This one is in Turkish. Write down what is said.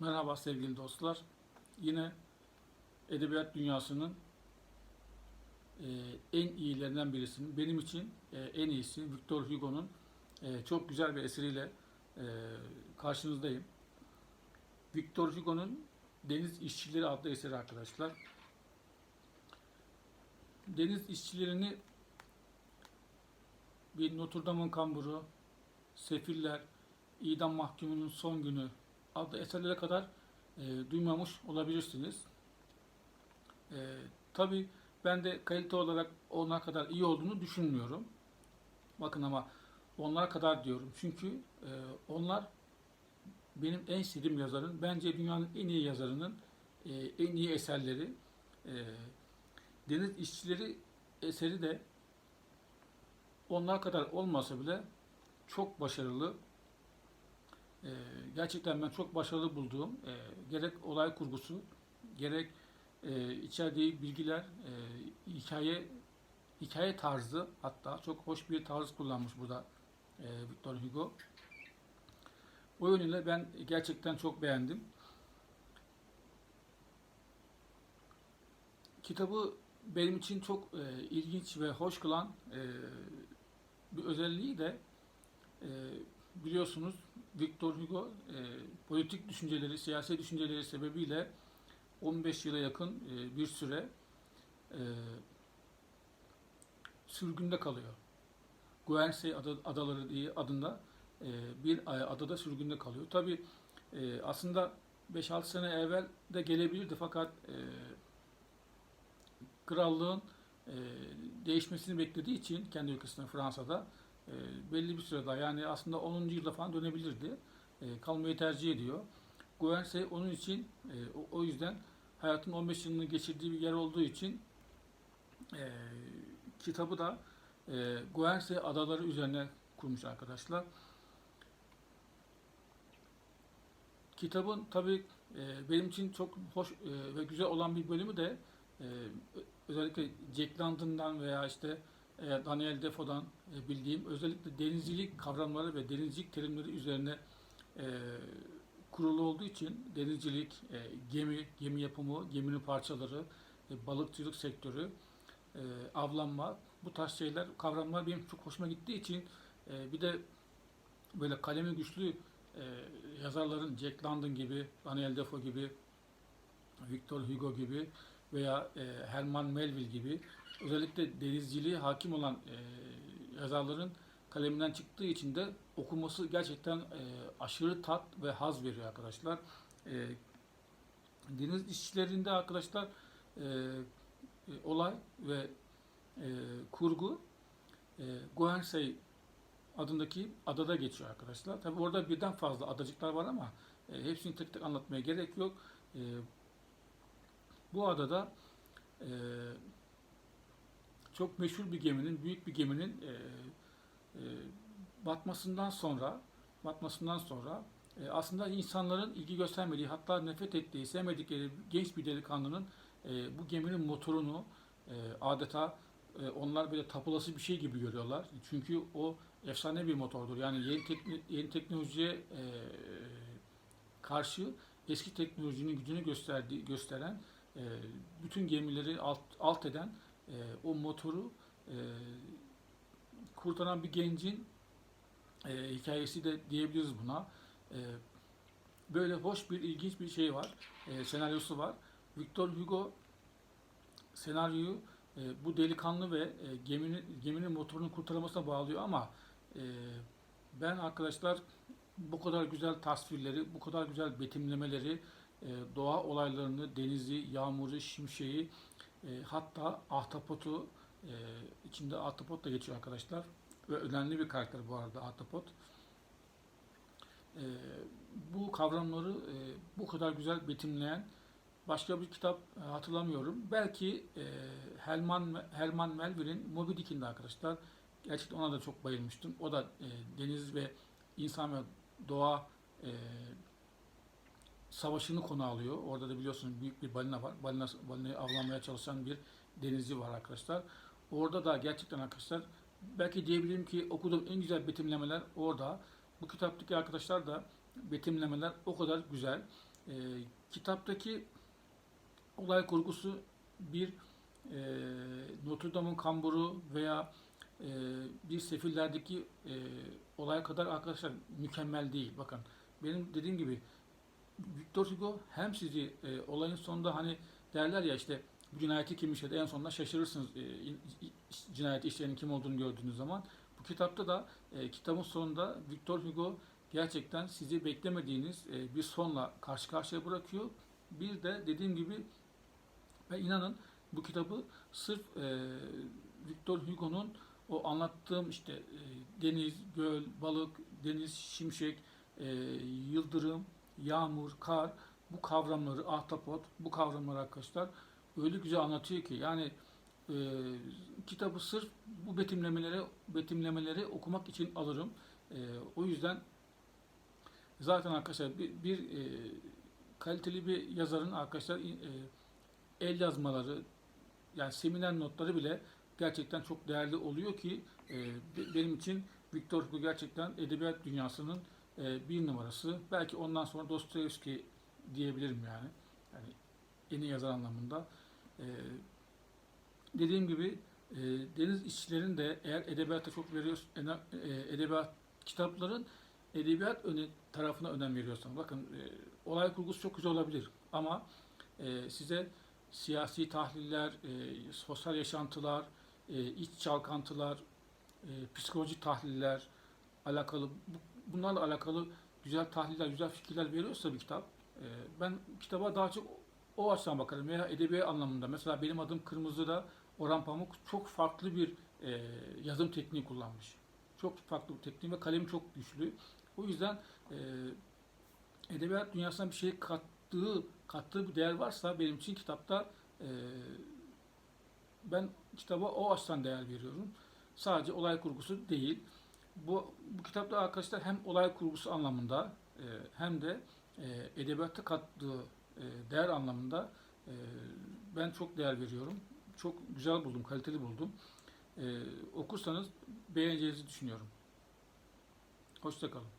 Merhaba sevgili dostlar. Yine edebiyat dünyasının e, en iyilerinden birisinin, benim için e, en iyisi Victor Hugo'nun e, çok güzel bir eseriyle e, karşınızdayım. Victor Hugo'nun Deniz İşçileri adlı eseri arkadaşlar. Deniz işçilerini bir Notre Dame'ın kamburu, Sefiller, İdam Mahkumunun Son Günü adlı eserlere kadar e, duymamış olabilirsiniz. E, Tabi ben de kalite olarak onlar kadar iyi olduğunu düşünmüyorum. Bakın ama onlar kadar diyorum. Çünkü e, onlar benim en sevdiğim yazarın, bence dünyanın en iyi yazarının e, en iyi eserleri. E, Deniz İşçileri eseri de onlar kadar olmasa bile çok başarılı. Ee, gerçekten ben çok başarılı bulduğum e, gerek olay kurgusu, gerek e, içerdiği bilgiler, e, hikaye hikaye tarzı hatta çok hoş bir tarz kullanmış burada e, Victor Hugo. O yönüyle ben gerçekten çok beğendim. Kitabı benim için çok e, ilginç ve hoş kılan e, bir özelliği de e, biliyorsunuz Victor Hugo e, politik düşünceleri, siyasi düşünceleri sebebiyle 15 yıla yakın e, bir süre e, sürgünde kalıyor. Guernsey Ada- Adaları diye adında e, bir adada sürgünde kalıyor. Tabi e, aslında 5-6 sene evvel de gelebilirdi fakat e, krallığın e, değişmesini beklediği için kendi ülkesine Fransa'da e, belli bir süre yani aslında 10. yılda falan dönebilirdi. E, kalmayı tercih ediyor. Guernsey onun için e, o, o yüzden hayatın 15 yılını geçirdiği bir yer olduğu için e, kitabı da e, Guernsey adaları üzerine kurmuş arkadaşlar. Kitabın tabi e, benim için çok hoş e, ve güzel olan bir bölümü de e, özellikle Jack London'dan veya işte Daniel Defoe'dan e, bildiğim özellikle denizcilik kavramları ve denizcilik terimleri üzerine e, kurulu olduğu için denizcilik, e, gemi, gemi yapımı, geminin parçaları, e, balıkçılık sektörü, e, avlanma bu tarz şeyler, kavramlar benim çok hoşuma gittiği için e, bir de böyle kalemi güçlü e, yazarların Jack London gibi, Daniel Defoe gibi, Victor Hugo gibi veya e, Herman Melville gibi özellikle denizciliğe hakim olan e, yazarların kaleminden çıktığı için de okuması gerçekten e, aşırı tat ve haz veriyor arkadaşlar. E, deniz işçilerinde arkadaşlar e, e, olay ve e, kurgu e, Guernsey adındaki adada geçiyor arkadaşlar. Tabi orada birden fazla adacıklar var ama e, hepsini tek tek anlatmaya gerek yok. E, bu adada e, çok meşhur bir geminin, büyük bir geminin e, e, batmasından sonra batmasından sonra e, aslında insanların ilgi göstermediği, hatta nefret ettiği, sevmedikleri genç bir delikanlının e, bu geminin motorunu e, adeta e, onlar böyle tapulası bir şey gibi görüyorlar. Çünkü o efsane bir motordur. Yani yeni, tekni, yeni teknolojiye e, karşı eski teknolojinin gücünü gösterdiği gösteren e, bütün gemileri alt, alt eden e, o motoru e, kurtaran bir gencin e, hikayesi de diyebiliriz buna. E, böyle hoş bir ilginç bir şey var. E, senaryosu var. Victor Hugo senaryoyu e, bu delikanlı ve e, geminin geminin motorunu kurtarmasına bağlıyor ama e, ben arkadaşlar bu kadar güzel tasvirleri, bu kadar güzel betimlemeleri, doğa olaylarını, denizi, yağmuru, şimşeği, e, hatta ahtapotu, e, içinde ahtapot da geçiyor arkadaşlar. Ve önemli bir karakter bu arada ahtapot. E, bu kavramları e, bu kadar güzel betimleyen başka bir kitap e, hatırlamıyorum. Belki e, Herman, Herman Melville'in Moby Dick'inde arkadaşlar. Gerçekten ona da çok bayılmıştım. O da e, deniz ve insan ve doğa e, savaşını konu alıyor. Orada da biliyorsunuz büyük bir balina var. Balina, balinayı avlamaya çalışan bir denizci var arkadaşlar. Orada da gerçekten arkadaşlar belki diyebilirim ki okuduğum en güzel betimlemeler orada. Bu kitaptaki arkadaşlar da betimlemeler o kadar güzel. e, kitaptaki olay kurgusu bir e, Notre Dame'ın kamburu veya e, bir sefillerdeki e, olay kadar arkadaşlar mükemmel değil. Bakın benim dediğim gibi Victor Hugo hem sizi e, olayın sonunda hani derler ya işte bu cinayeti kim işledi en sonunda şaşırırsınız e, cinayeti işleyenin kim olduğunu gördüğünüz zaman. Bu kitapta da e, kitabın sonunda Victor Hugo gerçekten sizi beklemediğiniz e, bir sonla karşı karşıya bırakıyor. Bir de dediğim gibi ve inanın bu kitabı sırf e, Victor Hugo'nun o anlattığım işte e, deniz, göl, balık, deniz, şimşek, e, yıldırım, yağmur, kar bu kavramları, ahtapot bu kavramları arkadaşlar öyle güzel anlatıyor ki yani e, kitabı sırf bu betimlemeleri betimlemeleri okumak için alırım. E, o yüzden zaten arkadaşlar bir, bir e, kaliteli bir yazarın arkadaşlar e, el yazmaları yani seminer notları bile gerçekten çok değerli oluyor ki e, be- benim için Victor Hugo gerçekten edebiyat dünyasının e, bir numarası. Belki ondan sonra Dostoyevski diyebilirim yani. Yani en iyi yazar anlamında. E, dediğim gibi e, Deniz İşçilerin de eğer edebiyata çok veriyor, ene- e, edebiyat kitapların edebiyat öne, tarafına önem veriyorsan bakın e, olay kurgusu çok güzel olabilir ama e, size siyasi tahliller, e, sosyal yaşantılar, e, iç çalkantılar, e, psikolojik tahliller alakalı bu- bunlarla alakalı güzel tahliller, güzel fikirler veriyorsa bir kitap e, ben kitaba daha çok o açıdan bakarım veya edebiyat anlamında. Mesela benim adım Kırmızı'da Orhan Pamuk çok farklı bir e, yazım tekniği kullanmış. Çok farklı bir tekniği ve kalemi çok güçlü. O yüzden e, edebiyat dünyasına bir şey kattığı kattığı bir değer varsa benim için kitapta e, ben kitaba o açıdan değer veriyorum. Sadece olay kurgusu değil. Bu, bu kitapta arkadaşlar hem olay kurgusu anlamında e, hem de e, edebiyatta kattığı e, değer anlamında e, ben çok değer veriyorum. Çok güzel buldum, kaliteli buldum. E, okursanız beğeneceğinizi düşünüyorum. Hoşçakalın.